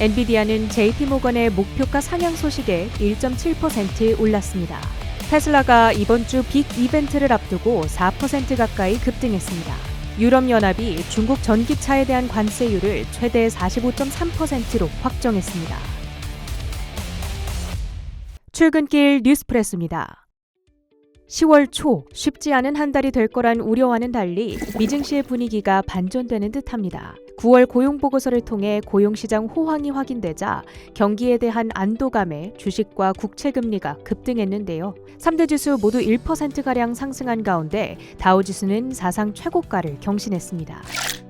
엔비디아는 JP모건의 목표가 상향 소식에 1.7% 올랐습니다. 테슬라가 이번 주 빅 이벤트를 앞두고 4% 가까이 급등했습니다. 유럽연합이 중국 전기차에 대한 관세율을 최대 45.3%로 확정했습니다. 출근길 뉴스프레스입니다. 10월 초 쉽지 않은 한 달이 될 거란 우려와는 달리 미증시의 분위기가 반전되는 듯합니다. 9월 고용 보고서를 통해 고용 시장 호황이 확인되자 경기에 대한 안도감에 주식과 국채 금리가 급등했는데요. 3대 지수 모두 1% 가량 상승한 가운데 다우 지수는 사상 최고가를 경신했습니다.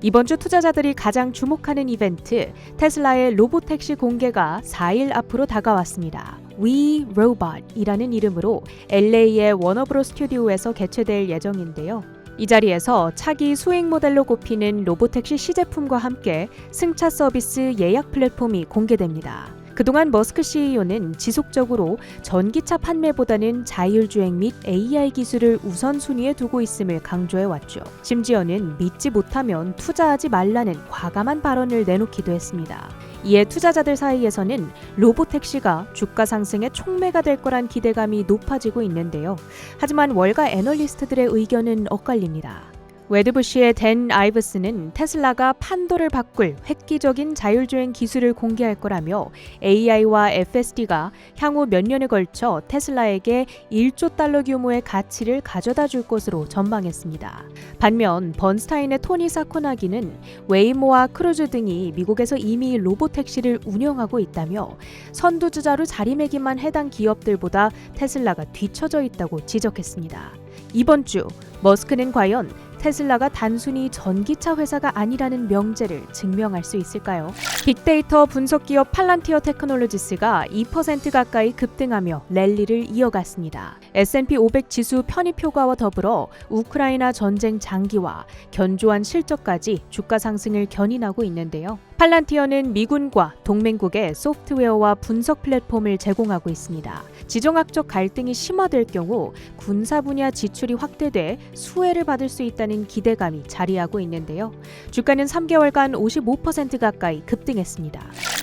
이번 주 투자자들이 가장 주목하는 이벤트 테슬라의 로보택시 공개가 4일 앞으로 다가왔습니다. We Robot이라는 이름으로 LA의 워너브로 스튜디오에서 개최될 예정인데요. 이 자리에서 차기 수익 모델로 꼽히는 로보택시 시제품과 함께 승차 서비스 예약 플랫폼이 공개됩니다. 그동안 머스크 CEO는 지속적으로 전기차 판매보다는 자율주행 및 AI 기술을 우선순위에 두고 있음을 강조해왔죠. 심지어는 믿지 못하면 투자하지 말라는 과감한 발언을 내놓기도 했습니다. 이에 투자자들 사이에서는 로보택시가 주가 상승의 촉매가 될 거란 기대감이 높아지고 있는데요. 하지만 월가 애널리스트들의 의견은 엇갈립니다. 웨드부시의 댄 아이브스는 테슬라가 판도를 바꿀 획기적인 자율주행 기술을 공개할 거라며 AI와 FSD가 향후 몇 년에 걸쳐 테슬라에게 1조 달러 규모의 가치를 가져다 줄 것으로 전망했습니다. 반면 번스타인의 토니 사코나기는 웨이모와 크루즈 등이 미국에서 이미 로보택시를 운영하고 있다며 선두주자로 자리매김한 해당 기업들보다 테슬라가 뒤처져 있다고 지적했습니다. 이번 주 머스크는 과연 테슬라가 단순히 전기차 회사가 아니라는 명제를 증명할 수 있을까요? 빅데이터 분석 기업 팔란티어 테크놀로지스가 2% 가까이 급등하며 랠리를 이어갔습니다. S&P 500 지수 편입 효과와 더불어 우크라이나 전쟁 장기와 견조한 실적까지 주가 상승을 견인하고 있는데요. 팔란티어는 미군과 동맹국의 소프트웨어와 분석 플랫폼을 제공하고 있습니다. 지정학적 갈등이 심화될 경우 군사 분야 지출이 확대돼 수혜를 받을 수 있다는 기대감이 자리하고 있는데요. 주가는 3개월간 55% 가까이 급등했습니다.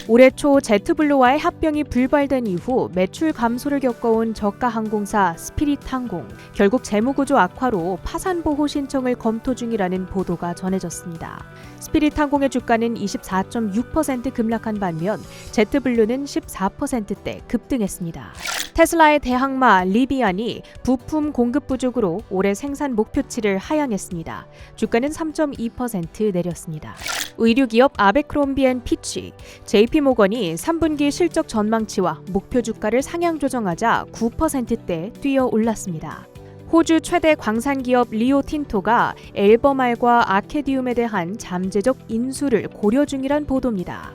올해 초 제트블루와의 합병이 불발된 이후 매출 감소를 겪어온 저가 항공사 스피릿 항공 결국 재무구조 악화로 파산 보호 신청을 검토 중이라는 보도가 전해졌습니다. 스피릿 항공의 주가는 24.6% 급락한 반면 제트블루는 14%대 급등했습니다. 테슬라의 대항마 리비안이 부품 공급 부족으로 올해 생산 목표치를 하향했습니다. 주가는 3.2% 내렸습니다. 의류기업 아베크롬비앤 피치, JP모건이 3분기 실적 전망치와 목표 주가를 상향 조정하자 9%대 뛰어 올랐습니다. 호주 최대 광산 기업 리오 틴토가 엘버말과 아케디움에 대한 잠재적 인수를 고려 중이란 보도입니다.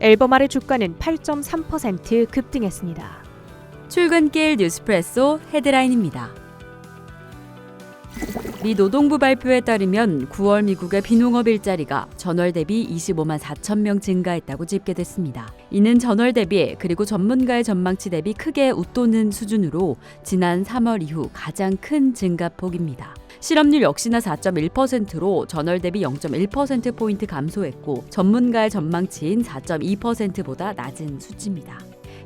엘버말의 주가는 8.3% 급등했습니다. 출근길 뉴스프레소 헤드라인입니다. 미 노동부 발표에 따르면 9월 미국의 비농업 일자리가 전월 대비 25만 4천 명 증가했다고 집계됐습니다. 이는 전월 대비 그리고 전문가의 전망치 대비 크게 웃도는 수준으로 지난 3월 이후 가장 큰 증가폭입니다. 실업률 역시나 4.1%로 전월 대비 0.1%포인트 감소했고 전문가의 전망치인 4.2%보다 낮은 수치입니다.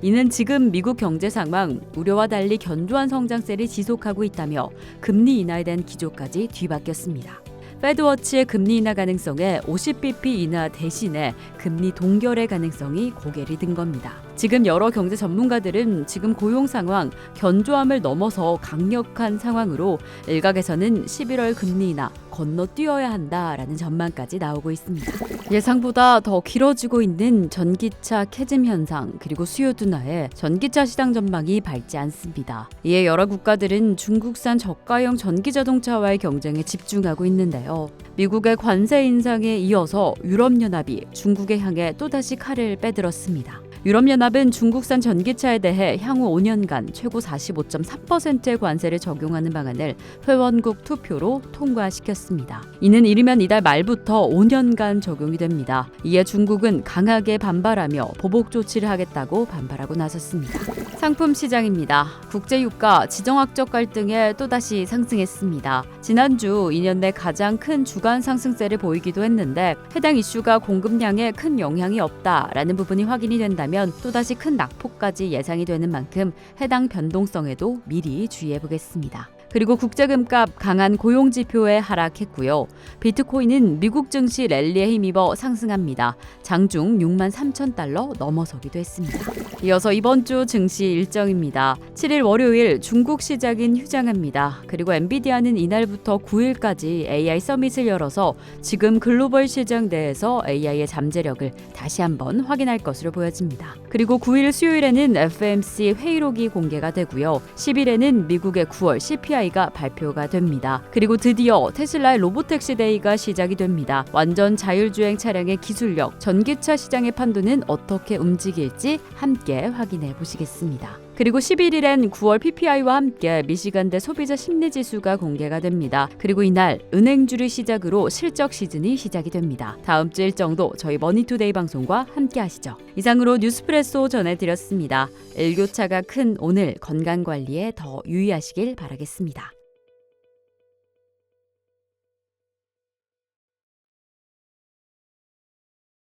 이는 지금 미국 경제 상황 우려와 달리 견조한 성장세를 지속하고 있다며 금리 인하에 대한 기조까지 뒤바뀌었습니다. 페드워치의 금리 인하 가능성에 50bp 인하 대신에 금리 동결의 가능성이 고개를 든 겁니다. 지금 여러 경제 전문가들은 지금 고용 상황 견조함을 넘어서 강력한 상황으로 일각에서는 11월 금리 인하 건너뛰어야 한다라는 전망까지 나오고 있습니다. 예상보다 더 길어지고 있는 전기차 캐즘 현상 그리고 수요 둔화에 전기차 시장 전망이 밝지 않습니다. 이에 여러 국가들은 중국산 저가형 전기 자동차와의 경쟁에 집중하고 있는데요. 미국의 관세 인상에 이어서 유럽연합이 중국에 향해 또다시 칼을 빼들었습니다. 유럽연합은 중국산 전기차에 대해 향후 5년간 최고 45.3%의 관세를 적용하는 방안을 회원국 투표로 통과시켰습니다. 이는 이르면 이달 말부터 5년간 적용이 됩니다. 이에 중국은 강하게 반발하며 보복 조치를 하겠다고 반발하고 나섰습니다. 상품 시장입니다. 국제 유가 지정학적 갈등에 또다시 상승했습니다. 지난주 2년 내 가장 큰 주간 상승세를 보이기도 했는데 해당 이슈가 공급량에 큰 영향이 없다라는 부분이 확인이 된다면 또다시 큰 낙폭까지 예상이 되는 만큼 해당 변동성에도 미리 주의해 보겠습니다. 그리고 국제금값 강한 고용 지표에 하락했고요. 비트코인은 미국 증시 랠리에 힘입어 상승합니다. 장중 6만 3천 달러 넘어서기도 했습니다. 이어서 이번 주 증시 일정입니다. 7일 월요일 중국 시작인 휴장합니다. 그리고 엔비디아는 이날부터 9일까지 AI 서밋을 열어서 지금 글로벌 시장 내에서 AI의 잠재력을 다시 한번 확인할 것으로 보여집니다. 그리고 9일 수요일에는 FMC 회의록이 공개가 되고요. 10일에는 미국의 9월 CPI 가 발표가 됩니다. 그리고 드디어 테슬라의 로보택시 데이가 시작이 됩니다. 완전 자율주행 차량의 기술력, 전기차 시장의 판도는 어떻게 움직일지 함께 확인해 보시겠습니다. 그리고 11일엔 9월 PPI와 함께 미시간대 소비자 심리 지수가 공개가 됩니다. 그리고 이날 은행주를 시작으로 실적 시즌이 시작이 됩니다. 다음 주 일정도 저희 머니투데이 방송과 함께 하시죠. 이상으로 뉴스프레소 전해드렸습니다. 일교차가 큰 오늘 건강 관리에 더 유의하시길 바라겠습니다.